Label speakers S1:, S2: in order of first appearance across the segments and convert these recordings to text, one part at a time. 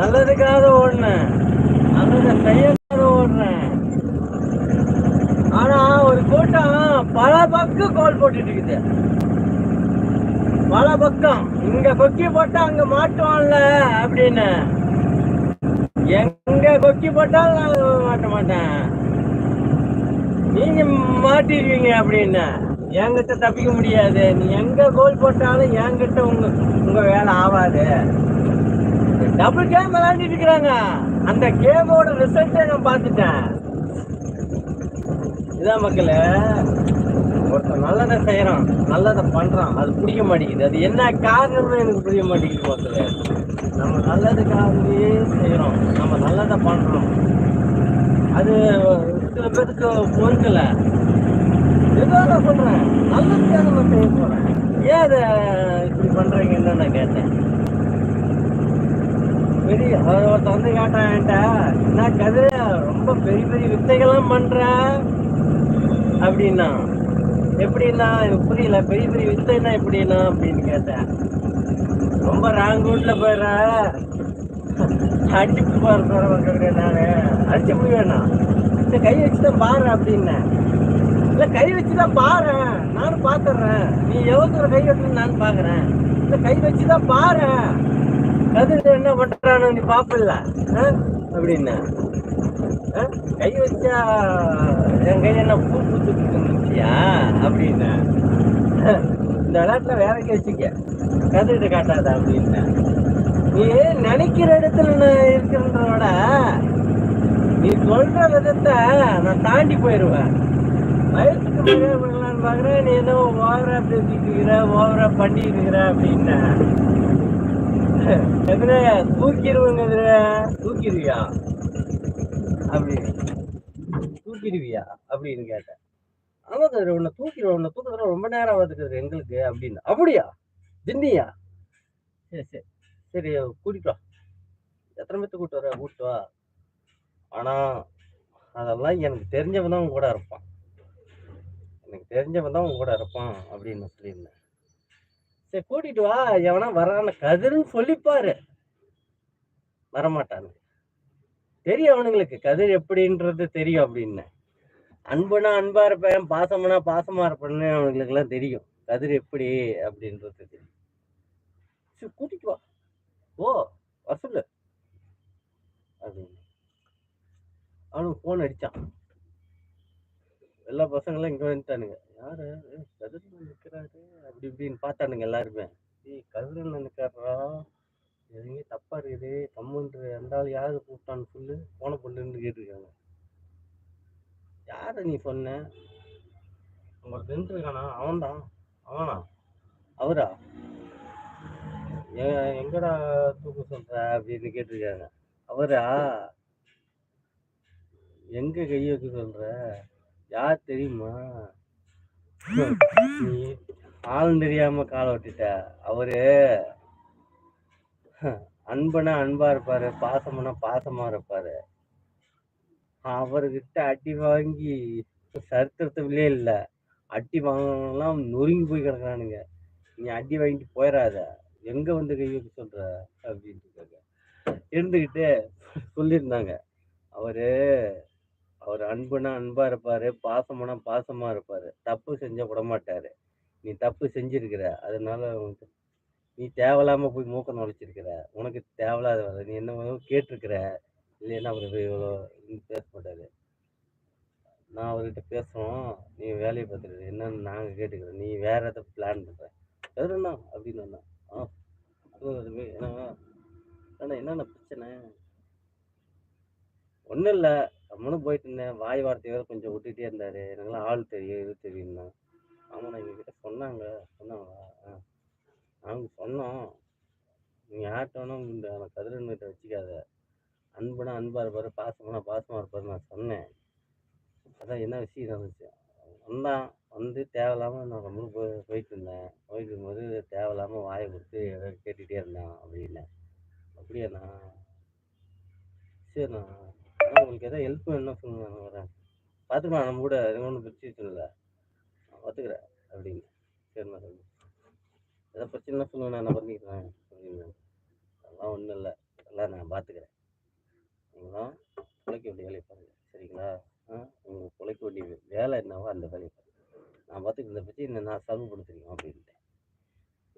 S1: நல்லதுக்காக ஓடினேன். நல்லதை செய்யாத ஓடுறேன் ஆனா ஒரு கூட்டம் பல பக்கம் கோல் போட்டுட்டு இருக்குது. பல பக்கம். இங்க கொக்கி போட்டா அங்க மாட்டுவான்ல அப்படின்னு. எங்க கொக்கி போட்டாலும் நான் மாட்ட மாட்டேன். நீங்க மாட்டிடுவீங்க அப்படின்னு. என்கிட்ட தப்பிக்க முடியாது. நீ எங்க கோல் போட்டாலும் என்கிட்ட உங்க உங்க வேலை ஆகாது டபுள் கேம் விளையாண்டுட்டு இருக்கிறாங்க. அந்த கேமோட ரிசல்ட்டை நான் பார்த்துட்டேன். இதான் மக்களே ஒருத்தன் நல்லதை செய்யறான் நல்லதை பண்றான். அது பிடிக்க மாட்டேங்குது. அது என்ன காரணம்னு எனக்கு புரிய மாட்டேங்குது மக்களே. நம்ம நல்லதுக்காகவே செய்யறோம். நம்ம நல்லதை பண்றோம். அது சில பேருக்கு பொறுக்கல. ஏதோ நான் சொல்றேன். நல்லதுக்காக நான் செய்ய சொல்றேன் ஏன் அதை இப்படி பண்றீங்கன்னு நான் கேட்டேன். பெரிய அவர் வந்து கேட்டேன் என்கிட்ட என்ன கதிர ரொம்ப பெரிய பெரிய வித்தைகள்லாம் பண்ற? அப்படின்னா எப்படின்னா புரியல பெரிய பெரிய வித்தைன்னா எப்படின்னா? அப்படின்னு கேட்டேன். ரொம்ப ராங் ரூட்ல போயிடுற அடிச்சு பாரு நான். அடிச்சு போய் வேணாம் இந்த கை வச்சுதான் பாரு அப்படின்னேன். இல்ல கை வச்சுதான் பாரு நானும் பாத்துறேன். நீ எவ்வளோ தூரம் கை வைக்கணும் நான் பாக்குறேன். இல்லை கை வச்சுதான் பாரு கதிர் என்ன பண்றானு நீ பாப்பில்ல? அப்படின்னு. ஆ? கை வச்சா என் கையில் என்ன பூ பூத்துட்டு இருந்துச்சியா? அப்படின்னு. இந்த விளையாட்டுல வேற வச்சுக்க. கதிர்கிட்ட காட்டாத அப்படின்னு. நீ நினைக்கிற இடத்துல நான் இருக்கிறத விட நீ சொல்ற விதத்தை நான் தாண்டி போயிடுவேன் வயசுக்கு மேலே பண்ணலான்னு பாக்குறேன் நீ ஏதோ ஓவரா பேசிட்டு இருக்கிற ஓவரா பண்ணிட்டு இருக்கிற அப்படின்னு எதிர தூக்கிடுவேங்க எதிரே தூக்கிடுவியா அப்படின்னு தூக்கிடுவியா அப்படின்னு கேட்டேன் ஆமா சார் உன்னை தூக்கிடுவேன் உன்னை தூக்குறது ரொம்ப நேரம் ஆகுது எங்களுக்கு அப்படின்னு அப்படியா தின்னியா சரி சரி சரி கூட்டிட்டு வா. எத்தனை பேர்த்து கூட்டு வர கூட்டு வா ஆனால் அதெல்லாம் எனக்கு தெரிஞ்சவன் தான் உன் கூட இருப்பான். எனக்கு தெரிஞ்சவன் தான் உன் கூட இருப்பான் அப்படின்னு நான் சொல்லியிருந்தேன். சரி கூட்டிட்டு வா. எவனா வரான கதிர்னு சொல்லிப்பாரு. வரமாட்டானு. தெரியும் அவனுங்களுக்கு கதிர் எப்படின்றது தெரியும் அப்படின்னு. அன்புனா அன்பா இருப்பேன் பாசம்னா பாசமா இருப்பேன்னு அவனுங்களுக்கு எல்லாம் தெரியும். கதிர் எப்படி அப்படின்றது தெரியும். சரி கூட்டிட்டு வா. ஓ வசூல் அப்படின்னு. அவனுக்கு ஃபோன் அடிச்சான். எல்லா பசங்களும் இங்கே வந்துட்டானுங்க. யாரு? கதிரில் நிற்கிறாரு அப்படி இப்படின்னு பார்த்தானுங்க எல்லாருமே. ஏய் கதிரில் நிக்கிறாரா? எதுவுமே தப்பாக இருக்குது. கம்முன்ற எந்த ஆள் யாரு? கூப்பிட்டான்னு சொல்லு போன பொண்ணுன்னு கேட்டிருக்காங்க. யாரை நீ சொன்ன உங்களை நின்றுருக்கானா அவன்தான் அவனா? அவரா? எ- எங்கடா தூக்க சொல்ற? அப்படின்னு கேட்டிருக்காங்க. அவரா? எங்க கை வைக்க சொல்ற? யார் தெரியுமா? நீ ஆள் தெரியாம காலை விட்டுட்ட அவரு அன்பனா அன்பா இருப்பாரு பாசம்னா பாசமா இருப்பாரு. அவர்கிட்ட அடி வாங்கி சரித்திரத்துலயே இல்ல. அடி வாங்கலாம் நொறுங்கி போய் கிடக்குறானுங்க. நீ அடி வாங்கிட்டு போயிடாத எங்க வந்து கை வைக்க சொல்ற? அப்படின்ட்டு இருக்காங்க இருந்துகிட்டு சொல்லியிருந்தாங்க. அவரு அவர் அன்புனா அன்பா இருப்பாரு பாசம்னா பாசமா இருப்பாரு. தப்பு செஞ்ச விட மாட்டாரு நீ தப்பு செஞ்சிருக்கிற அதனால நீ தேவையில்லாம போய் மூக்க நுழைச்சிருக்கிற உனக்கு தேவையில்லாத வேலை நீ என்ன கேட்டிருக்கிற இல்லைன்னா அவர் இவ்வளோ பேச மாட்டாரு. நான் அவர்கிட்ட பேசுகிறோம் நீ வேலையை பார்த்துரு என்னன்னு நாங்கள் கேட்டுக்கிறோம் நீ வேற எதாவது பிளான் பண்ணுறேன் எதுனா அப்படின்னு வந்தான் ஆ அதுவே அண்ணா என்னென்ன பிரச்சனை? ஒன்றும் இல்லை நம்மளும் போயிட்டு இருந்தேன். வாய் வார்த்தை வேறு கொஞ்சம் விட்டுகிட்டே இருந்தார். எனக்குலாம் ஆள் தெரியும் இது தெரியும்னா. ஆமாண்ணா எங்ககிட்ட சொன்னாங்க. சொன்னாங்களா ஆ. நாங்கள் சொன்னோம். நீங்கள் யார்கிட்ட இந்த கதிரன்கிட்ட வச்சுக்காத. அன்புனா அன்பாக இருப்பார் பாசம்னா பாசமாக இருப்பார் நான் சொன்னேன். அதான் என்ன விஷயம் நடந்துச்சு? வந்தான். வந்து தேவையில்லாமல் நான் ரொம்ப போய் போயிட்டு இருந்தேன். போயிட்டு இருக்கும்போது தேவையில்லாமல் வாயை கொடுத்து கேட்டுகிட்டே கேட்டுட்டே இருந்தான் அப்படின்னேன். அப்படியாண்ணா சரிண்ணா. உங்களுக்கு எதாவது ஹெல்ப் வேணும்னா சொல்லுங்க நான் பார்த்துக்கலாம் நம்ம கூட இது ஒன்றும் பிரச்சனை இல்லை. நான் பார்த்துக்கிறேன் அப்படின்னு. சரிண்ணா சொல்லி எதாவது பிரச்சனைனா சொல்லுங்க நான் என்ன பண்ணிக்கிறேன் அப்படின்னு. அதெல்லாம் ஒன்றும் இல்லை. அதெல்லாம் நான் பார்த்துக்கிறேன் நீங்களாம் பிழைக்க வேண்டிய வேலையை பாருங்கள் சரிங்களா? ஆ உங்களுக்கு பிழைக்க வேண்டிய வேலை என்னவோ அந்த வேலையை பாருங்கள் நான் பார்த்துக்கிறத இந்த என்ன நான் சால்வ் பண்ண தெரியும் அப்படின்ட்டு.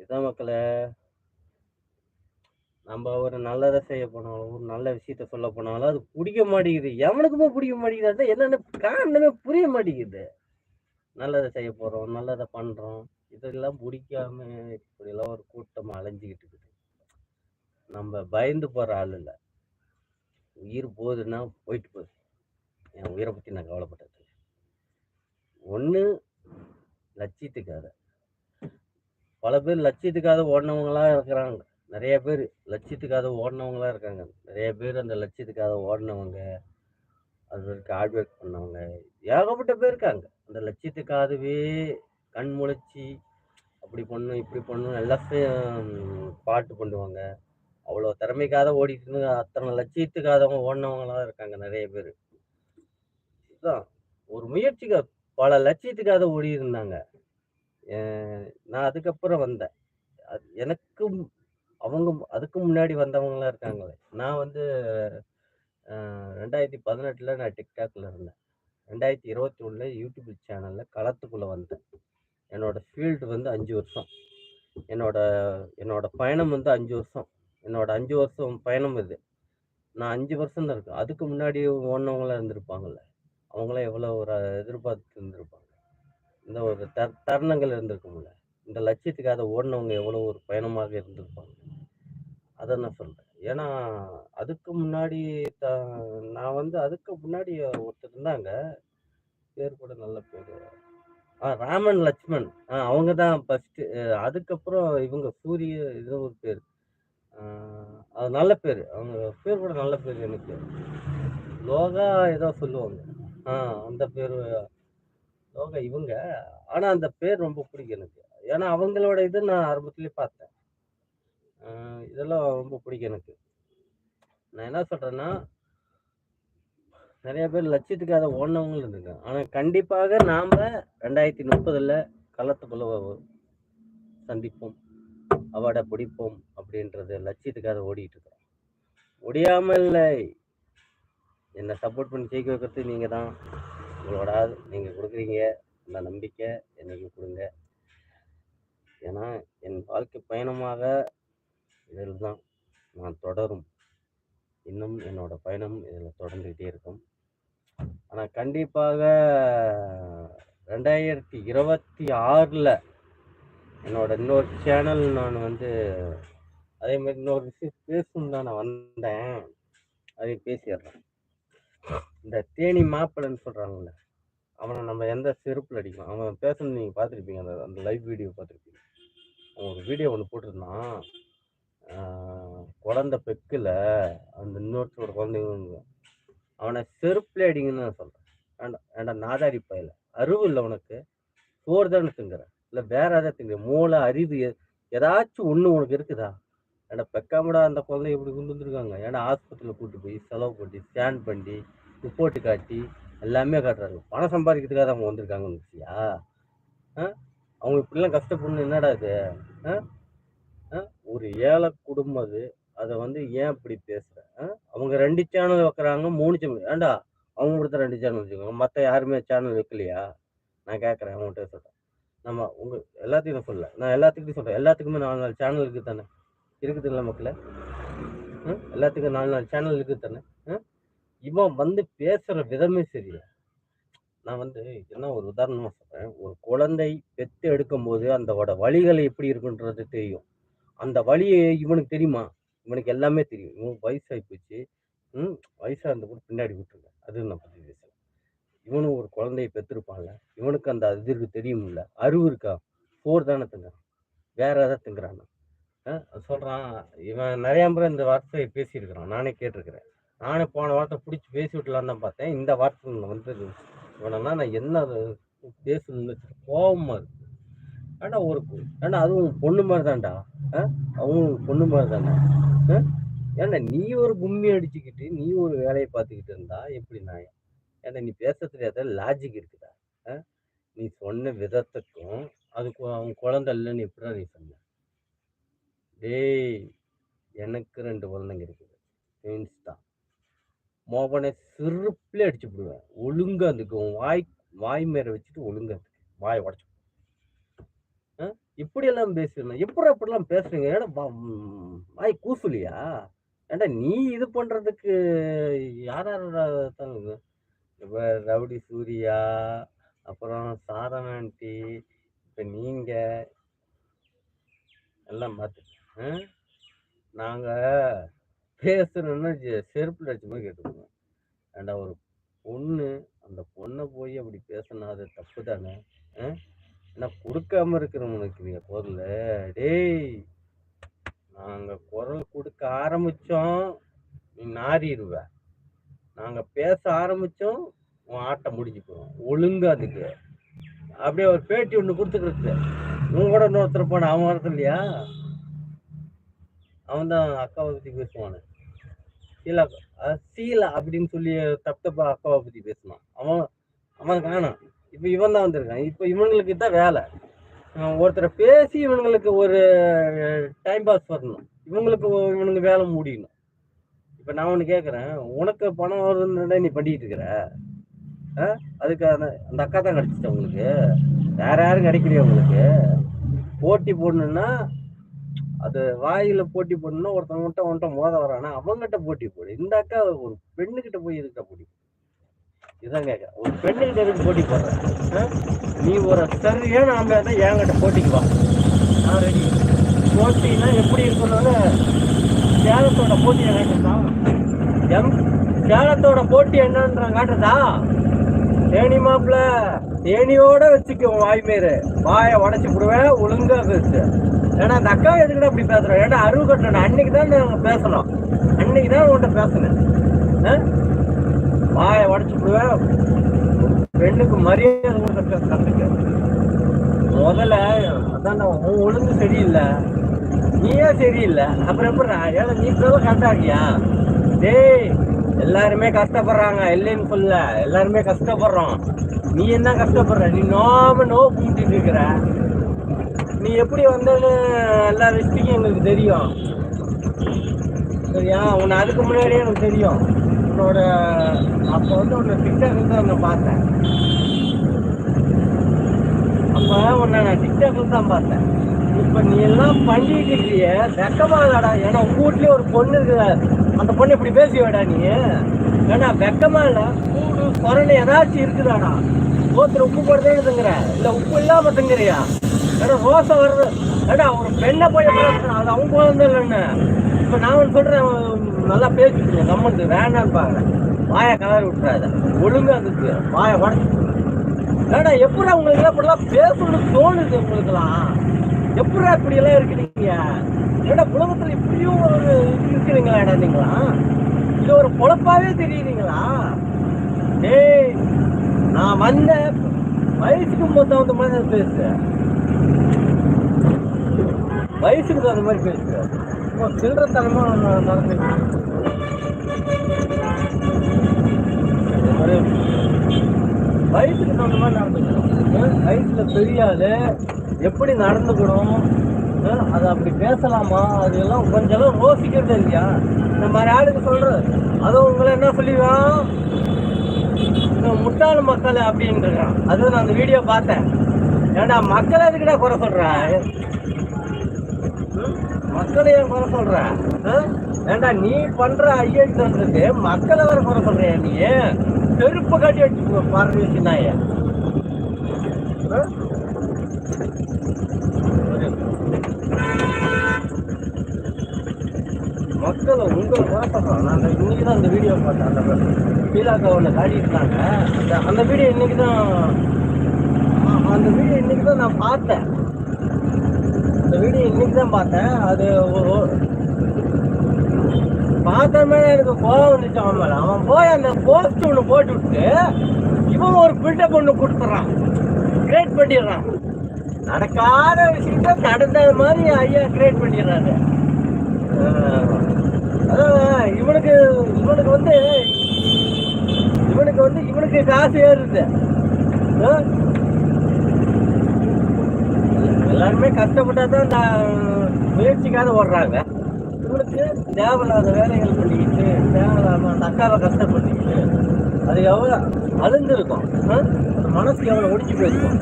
S1: இதான் மக்களை. நம்ம ஒரு நல்லதை செய்ய போனாலும் ஒரு நல்ல விஷயத்த சொல்ல போனாலும் அது பிடிக்க மாட்டேங்குது. எவனுக்குமே பிடிக்க மாட்டேங்குது. அதான் என்னென்ன காரணமே புரிய மாட்டேங்குது. நல்லதை செய்ய போகிறோம் நல்லதை பண்ணுறோம் இதெல்லாம் பிடிக்காம இப்படிலாம் ஒரு கூட்டம் அலைஞ்சிக்கிட்டு இருக்குது. நம்ம பயந்து போகிற ஆள் இல்லை. உயிர் போகுதுன்னா போயிட்டு போகுது என் உயிரை பற்றி நான் கவலைப்பட்டது ஒன்று லட்சியத்துக்காக. பல பேர் லட்சியத்துக்காக ஓடினவங்களாம் இருக்கிறாங்க. நிறைய பேர் லட்சியத்துக்காக ஓடினவங்களாம் இருக்காங்க. நிறைய பேர் அந்த லட்சியத்துக்காக ஓடினவங்க அதற்கு ஹார்ட் ஒர்க் பண்ணவங்க ஏகப்பட்ட பேர் இருக்காங்க. அந்த லட்சியத்துக்காகவே கண் முளைச்சி அப்படி பண்ணும் இப்படி பண்ணும் எல்லாத்தையும் பாட்டு பண்ணுவாங்க. அவ்வளோ திறமைக்காக ஓடிட்டு இருந்து அத்தனை லட்சியத்துக்காக ஓடினவங்களாம் இருக்காங்க நிறைய பேர். இதுதான். ஒரு முயற்சிக்கு பல லட்சியத்துக்காக ஓடி இருந்தாங்க நான் அதுக்கப்புறம் வந்தேன். அது எனக்கும் அவங்க அதுக்கு முன்னாடி வந்தவங்களாம் இருக்காங்களே. நான் வந்து ரெண்டாயிரத்தி பதினெட்டில் நான் டிக்டாக்ல இருந்தேன். ரெண்டாயிரத்தி இருபத்தி ஒன்றில் யூடியூப் சேனலில் களத்துக்குள்ளே வந்தேன். என்னோட ஃபீல்டு வந்து அஞ்சு வருஷம். என்னோட என்னோட பயணம் வந்து அஞ்சு வருஷம். என்னோட அஞ்சு வருஷம் பயணம் இது. நான் அஞ்சு வருஷம் தான் இருக்கேன். அதுக்கு முன்னாடி ஓடினவங்களாம் இருந்திருப்பாங்கல்ல. அவங்களாம் எவ்வளோ ஒரு எதிர்பார்த்து இருந்திருப்பாங்க. இந்த ஒரு தர் தருணங்கள் இருந்திருக்கும்ல. இந்த லட்சியத்துக்காக ஓடினவங்க எவ்வளோ ஒரு பயணமாக இருந்திருப்பாங்க? அதை நான் சொல்கிறேன் ஏன்னா அதுக்கு முன்னாடி த நான் வந்து அதுக்கு முன்னாடி ஒருத்தர் இருந்தாங்க. பேர் கூட நல்ல பேர். ஆ ராமன் லட்சுமண் ஆ அவங்க தான் ஃபஸ்ட்டு அதுக்கப்புறம் இவங்க சூரிய இது ஒரு பேர். அது நல்ல பேர். அவங்க பேர் கூட நல்ல பேர் எனக்கு. லோகா ஏதோ சொல்லுவாங்க. ஆ அந்த பேர். லோகா இவங்க. ஆனால் அந்த பேர் ரொம்ப பிடிக்கும் எனக்கு. ஏன்னா அவங்களோட இது நான் ஆரம்பத்துலேயே பார்த்தேன். இதெல்லாம் ரொம்ப பிடிக்கும் எனக்கு. நான் என்ன சொல்கிறேன்னா நிறைய பேர் லட்சியத்துக்காக ஓடினவங்களும் இருந்திருக்காங்க. ஆனால் கண்டிப்பாக நாம் ரெண்டாயிரத்தி முப்பதில் களத்துக்குள்ள சந்திப்போம். அவார்டை பிடிப்போம் அப்படின்றது லட்சியத்துக்காக ஓடிட்டு இருக்கிறோம். முடியாமல் இல்லை என்னை சப்போர்ட் பண்ணி ஜெயிக்க வைக்கிறது நீங்கள் தான் உங்களோட நீங்கள் கொடுக்குறீங்க. அந்த நம்பிக்கை என்னைக்கு கொடுங்க. ஏன்னா என் வாழ்க்கை பயணமாக இதில் தான் நான் தொடரும். இன்னும் என்னோட பயணம் இதில் தொடர்ந்துக்கிட்டே இருக்கும். ஆனால் கண்டிப்பாக ரெண்டாயிரத்தி இருபத்தி ஆறில் என்னோட இன்னொரு சேனல் நான் வந்து அதே மாதிரி இன்னொரு விஷயம் பேசணும் தான் நான் வந்தேன். அதை பேசிடுறேன். இந்த தேனி மாப்பிள்ளைன்னு சொல்கிறாங்கல்ல அவனை நம்ம எந்த செருப்பில் அடிக்கலாம்? அவன் பேசணும் நீங்கள் பார்த்துருப்பீங்க அந்த அந்த லைவ் வீடியோ பார்த்துருப்பீங்க. ஒரு வீடியோ ஒன்று போட்டிருந்தான். குழந்த குழந்தை பெக்கில் அந்த இன்னொருத்தரோட குழந்தைங்க அவனை செருப்பில் அடிங்கன்னு நான் சொல்கிறேன் வேண்டாம் ஏண்டா நாதாரி பயில? அறிவு இல்லை உனக்கு. சோறு தானே திங்குற இல்லை வேற எதாவது திங்குற மூளை அறிவு ஏதாச்சும் ஒன்று உனக்கு இருக்குதா? ஏன்னா பெக்காமடா அந்த குழந்தை இப்படி கொண்டு வந்திருக்காங்க? ஏன்னா ஆஸ்பத்திரியில் கூட்டு போய் செலவு பண்ணி ஸ்கேன் பண்ணி ரிப்போர்ட்டு காட்டி எல்லாமே காட்டுறாங்க. பணம் சம்பாதிக்கிறதுக்காக அவங்க வந்திருக்காங்கன்னு வச்சியா? ஆ? அவங்க இப்படிலாம் கஷ்டப்படணும் என்னடா இது? ஆ? ஆ? ஒரு ஏழை குடும்பம் அது. அதை வந்து ஏன் இப்படி பேசுற? ஆ? அவங்க ரெண்டு சேனல் வைக்கிறாங்க மூணு சேனல் ஏண்டா அவங்க கொடுத்த ரெண்டு சேனல் வச்சுக்கோங்க. மற்ற யாருமே சேனல் வைக்கலையா? நான் கேட்குறேன் அவங்ககிட்ட சொல்கிறேன் நம்ம உங்க எல்லாத்தையும் நான் சொல்லல நான் எல்லாத்துக்கிட்டையும் சொல்கிறேன் எல்லாத்துக்குமே நாலு நாலு சேனல் இருக்குது தானே? இருக்குது இல்லை மக்களை எல்லாத்துக்கும் நாலு நாலு சேனல் இருக்குது தானே? ஆ? இவன் வந்து பேசுகிற விதமே சரியா நான் வந்து என்ன ஒரு உதாரணமாக சொல்கிறேன் ஒரு குழந்தை பெத்து எடுக்கும்போது அந்தோட வழிகள் எப்படி இருக்குன்றது தெரியும். அந்த வழியை இவனுக்கு தெரியுமா? இவனுக்கு எல்லாமே தெரியும். இவன் வயசாகி போச்சு. ம் வயசாக இருந்த கூட பின்னாடி விட்டுருங்க. அது நான் பற்றி பேசுகிறேன் இவனும் ஒரு குழந்தையை பெற்றிருப்பான்ல இவனுக்கு அந்த இது தெரியும்ல. அறிவு இருக்கா? போர் தானே திங்குறான். வேற எதாவது திங்குறான்? சொல்கிறான் இவன் நிறையா முறை இந்த வார்த்தையை பேசியிருக்கிறான். நானே கேட்டிருக்கிறேன். நானே போன வார்த்தை பிடிச்சி பேசி விட்டலான்னு தான் பார்த்தேன். இந்த வார்த்தை வந்து இவனா நான் என்ன அது பேசணும்னு கோபமாக இருக்கு. ஏண்டா ஒரு ஏண்டா அதுவும் பொண்ணு மாதிரி தான்டா? ஆ? பொண்ணு மாதிரி தானே ஆ? நீ ஒரு கும்மி அடிச்சுக்கிட்டு நீ ஒரு வேலையை பார்த்துக்கிட்டு இருந்தா எப்படி நான் ஏன்னா நீ பேச தெரியாத லாஜிக் இருக்குதா? ஆ? நீ சொன்ன விதத்துக்கும் அதுக்கு அவன் குழந்தை இல்லைன்னு எப்படிதான் நீ சொன்ன? டேய் எனக்கு ரெண்டு குழந்தைங்க இருக்குது. ட்வின்ஸ் தான். மோகனை சிறுப்பிலே அடிச்சு விடுவேன் ஒழுங்கா அதுக்கு வாய் வாய் மேல வச்சுட்டு ஒழுங்கா இருக்கு வாய் உடச்சு இப்படியெல்லாம் பேசிடணும் எப்படி அப்படிலாம் பேசுறீங்க? ஏன்னா வாய் கூசுலியா? ஏன்டா நீ இது பண்றதுக்கு யார் யார் ரவுடி சூர்யா அப்புறம் சாதனா ஆண்டி இப்ப நீங்க. எல்லாம் பார்த்து நாங்கள் பேசணும்னா செருப்பில் செருப்புல அடிச்ச மாதிரி கேட்டுக்கோங்க. ஒரு பொண்ணு அந்த பொண்ணை போய் அப்படி பேசினா அது தப்பு தானே? ஏன்னா கொடுக்காம இருக்கிறவனுக்கு நீங்கள் குரல். டேய் நாங்கள் குரல் கொடுக்க ஆரம்பிச்சோம் நீ நாறிடுவ நாங்கள் பேச ஆரம்பித்தோம் உன் ஆட்டம் முடிஞ்சு போகும் ஒழுங்கு அதுக்கு. அப்படியே ஒரு பேட்டி ஒன்று கொடுத்துக்கிறது உன் கூட இன்னொருத்தர் போன அவன் வரது இல்லையா அவன் தான் அக்காவை பற்றி பேசுவானு. சீலா சீலா அப்படின்னு சொல்லி தப்பு தப்பா அக்காவை பத்தி பேசினான். அவன் அவன் காணும் இப்ப இவன் தான் வந்திருக்கான். இப்ப இவனுங்களுக்கு தான் வேலை. ஒருத்தரை பேசி இவனுங்களுக்கு ஒரு டைம் பாஸ் வரணும். இவங்களுக்கு இவனுங்க வேலை முடியணும். இப்ப நான் ஒண்ணு கேக்குறேன். உனக்கு பணம் வருதுன்னு நீ பண்ணிட்டு இருக்கிற. அதுக்கு அந்த அந்த அக்கா தான் கிடைச்சிச்சா உங்களுக்கு வேற யாரும் கிடைக்கலையா உங்களுக்கு போட்டி போடணும்னா அது வாயில போட்டி போடணும்னா மட்டும் உன்கிட்ட மோத வரானா அவங்ககிட்ட போட்டி போடு. இந்த அக்கா ஒரு பெண்ணுகிட்ட போய் எதுக்கிட்ட போட்டி போடு? இதான் கேட்க ஒரு பெண்ணுகிட்ட எதுக்கு போட்டி போடுற? ஆ? நீ ஒரு சரியான ஆம்பளை இருந்தா என்கிட்ட போட்டிக்கு வா. நான் ரெடி போட்டினா எப்படி இருக்கணும்னு சேலத்தோட போட்டி காட்டுறதா எம் சேலத்தோட போட்டி என்னன்ற காட்டுறதா? தேனி மாப்பிள தேனியோட வச்சுக்க வாய் மேரு வாயை உடச்சி விடுவேன் ஒழுங்கா பேசு. ஏன்னா அந்த அக்கா எதுக்குடா அப்படி பேசுறோம் ஏன்னா அருவு கட்டணும். அன்னைக்கு தான் நாங்க பேசணும். அன்னைக்கு தான் உன்கிட்ட பேசினேன் ஆ? வாயை உடச்சி விடுவேன் பெண்ணுக்கு மரியாதை கொடுக்க கத்துக்க முதல்ல அதான் நான் உன் ஒழுங்கு சரியில்லை. நீயே சரியில்லை? அப்புறம் எப்படி? ஏன்னா நீ கூட கரெக்டா இருக்கியா? டேய் எல்லாருமே கஷ்டப்படுறாங்க. இல்லைன்னு சொல்ல எல்லாருமே கஷ்டப்படுறோம். நீ என்ன கஷ்டப்படுற? நீ நோம நோ கும்பிட்டு இருக்கிற. நீ எப்படி வந்தேன்னு எல்லா விஷயத்தையும் எனக்கு தெரியும். சரியா? உன்னை அதுக்கு முன்னாடியே எனக்கு தெரியும். உன்னோட அப்போ வந்து உன்னை டிக்டாக் வந்து நான் பார்த்தேன். அப்போ உன்னை நான் டிக்டாக்ல தான் பார்த்தேன். இப்போ நீ எல்லாம் பண்ணிட்டு வெக்கமாக வெக்கமாடா ஏன்னா உங்க ஒரு பொண்ணு இருக்குதா? அந்த பொண்ணு இப்படி பேசியவாடா நீ? ஏன்னா வெக்கமா இல்லை. கூடு குரல் ஏதாச்சும் இருக்குதாடா? ஒருத்தர் உப்பு போடுறதே திங்குற இல்லை உப்பு இல்லாமல் திங்குறியா ஏன்னா ரோசை வருது. ஏடா ஒரு பெண்ணை போய் அது அவங்க குழந்தை இல்லைன்னு. இப்போ நான் சொல்கிறேன் அவன் நல்லா பேசிட்டு கம்மந்து வேண்டான்னு பாக்குறேன் வாயை கலர் விட்டுறாத. ஒழுங்கா இருந்துச்சு வாயை உடச்சு ஏடா எப்படி உங்களுக்கு அப்படிலாம் பேசணும்னு தோணுது உங்களுக்குலாம் எப்படி இப்படி இருக்கிறீங்க? ஏடா உலகத்தில் இப்படியும் ஒரு இது இருக்கிறீங்களாடா நீங்களா? இது ஒரு பொழப்பாவே தெரியுறீங்களா? டேய் நான் வந்த வயசுக்கு மொத்தம் வந்து மாதிரி பேசுகிறேன் வயசுக்கு தகுந்த மாதிரி பேசுறேன் இப்போ சில்லறத்தனமா நடந்துட்டு வயசுக்கு தகுந்த மாதிரி நடந்துக்கணும். வயசுல ஆளு எப்படி நடந்துக்கணும்? அது அப்படி பேசலாமா? அது எல்லாம் கொஞ்சம் யோசிக்கிறது இல்லையா? இந்த மாதிரி ஆளுக்கு சொல்றது. அதுவும் உங்களை என்ன சொல்லிடுவான்? இந்த முட்டாள் மக்கள் அப்படின்றான். அதுவும் நான் அந்த வீடியோ பார்த்தேன். ஏன்டா மக்கள் எதுக்குடா குறை சொல்றேன் மக்களை ஏன் குறை சொல்ற ஏண்டா நீ பண்ற ஐயத்துக்கு மக்களை வேற குறை சொல்றியா நீ? செருப்பு கட்டி வச்சு பாரு நாய மக்களை உங்களை குறை நான் அந்த- இன்னைக்கு தான் அந்த வீடியோ பார்த்தேன். அந்த கீழாக்க ஒன்று காட்டியிருந்தாங்க அந்த அந்த வீடியோ இன்னைக்கு தான் அந்த வீடியோ இன்னைக்கு தான் நான் பார்த்தேன். வீடியோ இன்னைக்கு தான் பார்த்தேன். அது பார்த்தமே எனக்கு கோவம் வந்துச்சு அவன் மேலே. அவன் போய் அந்த போஸ்ட் ஒன்று போட்டு விட்டு இவன் ஒரு பில்டப் ஒன்று கொடுத்துட்றான் கிரியேட் பண்ணிடுறான். நடக்காத விஷயத்த நடந்த மாதிரி ஐயா கிரியேட் பண்ணிடுறாரு. அதான் இவனுக்கு இவனுக்கு வந்து இவனுக்கு வந்து இவனுக்கு காசு ஏறுது. எல்லாருமே கஷ்டப்பட்டா தான் இந்த முயற்சிக்காக ஓடுறாங்க. இவனுக்கு தேவையில்லாத வேலைகள் பண்ணிக்கிட்டு தேவையில்லாம அந்த அக்காவை கஷ்டப்பட்டுக்கிட்டு அது எவ்வளோ அழுந்திருக்கும் அந்த மனசு எவ்வளோ ஒடிச்சு போயிருக்கும்.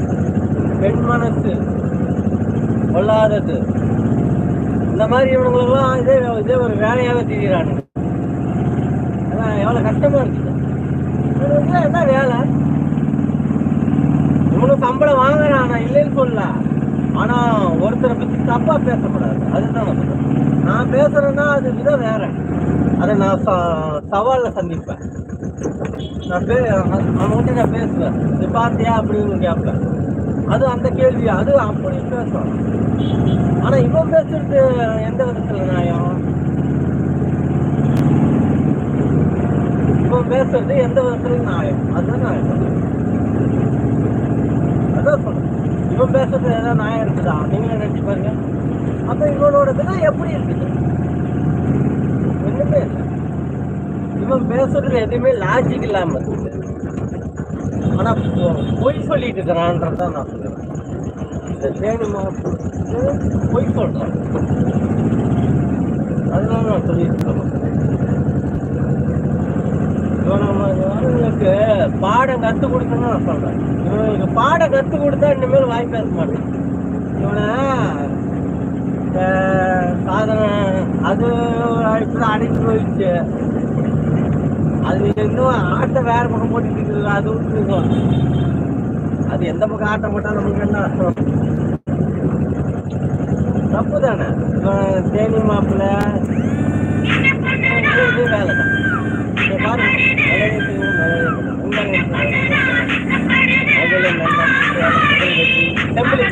S1: பெண் மனசு கொள்ளாதது. இந்த மாதிரி இவனுங்களெல்லாம் இதே இதே ஒரு வேலையாக தெரியுறானுங்க. அதான் எவ்வளோ கஷ்டமா இருக்குது. என்ன வேலை? இவனுக்கு சம்பளம் வாங்குறான்? நான் இல்லைன்னு சொல்லலாம் ஆனா ஒருத்தரை பத்தி தப்பா பேசக்கூடாது. அதுதான் நான் நான் பேசுறேன்னா அது விதம் வேற. அதை நான் ச- சவால்ல சந்திப்பேன். நான் பே அவன்கிட்ட நான் பேசுவேன். இது பார்த்தியா அப்படின்னு கேட்பேன் அது அந்த கேள்வி அது அப்படி பேசும் ஆனா இவன் பேசுறது எந்த விதத்துல நியாயம்? இவன் பேசுறது எந்த விதத்துல நியாயம்? அதுதான் நான் அதான் சொல்றேன் இவன் பேசுறது ஏதாவது நியாயம் இருக்குதா? நீங்களே நினைச்சு பாருங்க. அப்ப இவனோட விதம் எப்படி இருக்குது? ஒண்ணுமே இல்லை. இவன் பேசுறதுல எதுவுமே லாஜிக் இல்லாம இருக்குது. ஆனா பொய் சொல்லிட்டு இருக்கிறான்றதான் நான் சொல்லுவேன் இந்த தேனி மாவட்டம் பொய் சொல்றான். அதனால நான் சொல்லிட்டு இருக்கேன். இவனுங்களுக்கு பாடம் கத்து கொடுக்கணும்னு நான் சொல்றேன். இவனுக்கு பாடம் கத்து கொடுத்தா இனிமேல் வாய் பேச மாட்டேன். இவனை சாதனை அது இப்படி அடிச்சு போயிடுச்சு. அது இன்னும் ஆட்டை வேற பக்கம் போட்டுட்டு இருக்குது. அது விட்டுருக்கோம் அது எந்த பக்கம் ஆட்டம் போட்டாலும் நமக்கு என்ன அர்த்தம்? தப்பு தானே தேனி மாப்பிள்ள டெம்பிள்